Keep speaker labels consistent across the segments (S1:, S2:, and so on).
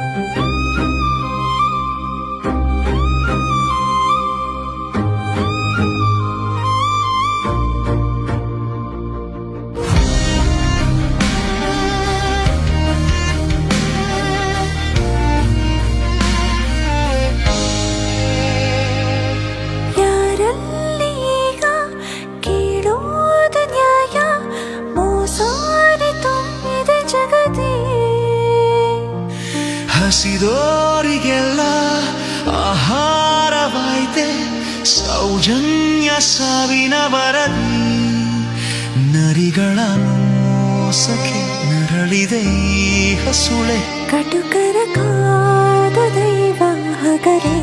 S1: Thank you.
S2: ಹಸಿದೋರಿಗೆಲ್ಲ ಆಹಾರವಾಯ್ತೆ Soujanya ಸಾವಿನ ವರದಿ ನರಿಗಳ ಮೋಸಕ್ಕೆ ನರಳಿದೆ ಈ ಹಸುಳೆ
S1: ಕಟುಕರ ಕಾದ ದೈವ ಹಗರೇ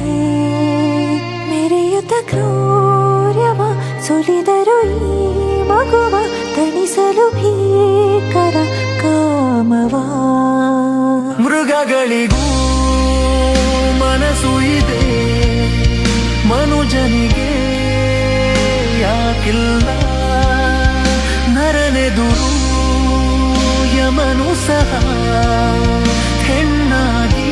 S1: ಮೆರೆಯುತ್ತ ಕ್ರೂರ್ಯವ ಸುಲಿದರು ಈ ಮಗುವ ತಣಿಸಲು ಭೀಕರ ಕಾಮವಾ
S2: ಮೃಗಗಳಿಗೂ ಮನಸ್ಸು ಇದೆ. ಮನುಜನಿಗೆ ಯಾಕಿಲ್ಲ? ನರನೆದುರು ಯಮನು ಸಹ ಹೆಣ್ಣಾಗಿ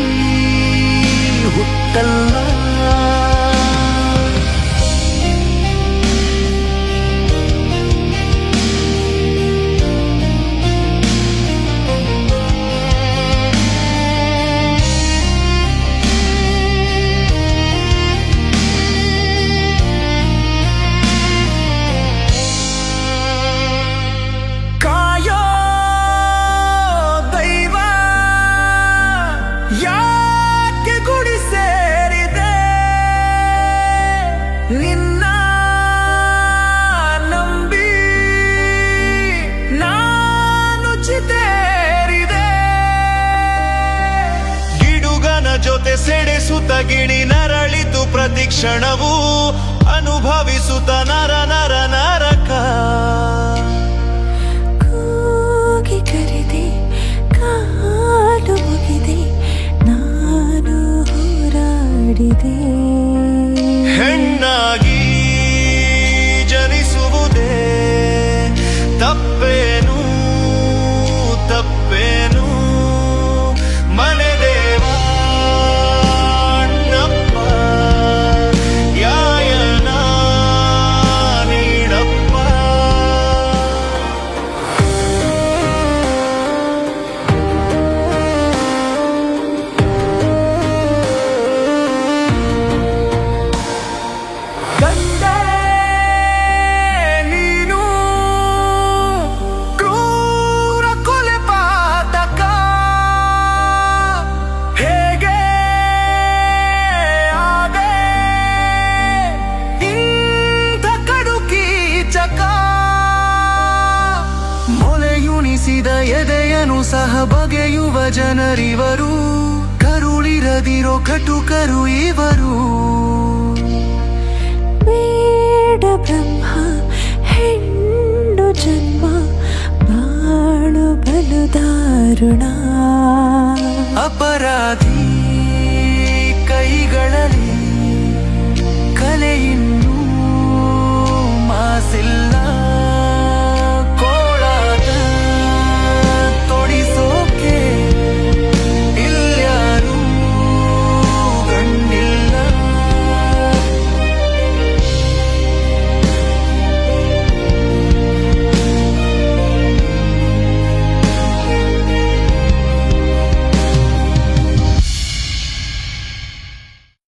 S2: ಗಿಣಿ ನರಳಿತು ಪ್ರತಿಕ್ಷಣವು ಅನುಭವಿಸುತ್ತ ನರ ನರ ನರಕ.
S1: ಕೂಗಿ ಕರೆದೆ ಕಾಲು ಮುಗಿದೆ ನಾನು ಹೋರಾಡಿದೆ.
S2: ಹೆಣ್ಣಾಗಿ ಜನಿಸುವುದೇ ತಪ್ಪೇನು ಮೊಲೆಯುಣಿಸಿದ ಎದೆಯನು ಸಹ ಬಗೆಯುವ ಜನರಿವರು. ಕರುಳಿರದಿರೋ ಕಟುಕರು ಇವರು.
S1: ಬೇಡ ಬ್ರಹ್ಮ ಹೆಣ್ಣು ಜನ್ಮ ಬಾಳು ಬಲು ದಾರುಣ
S2: ಅಪರಾಧಿ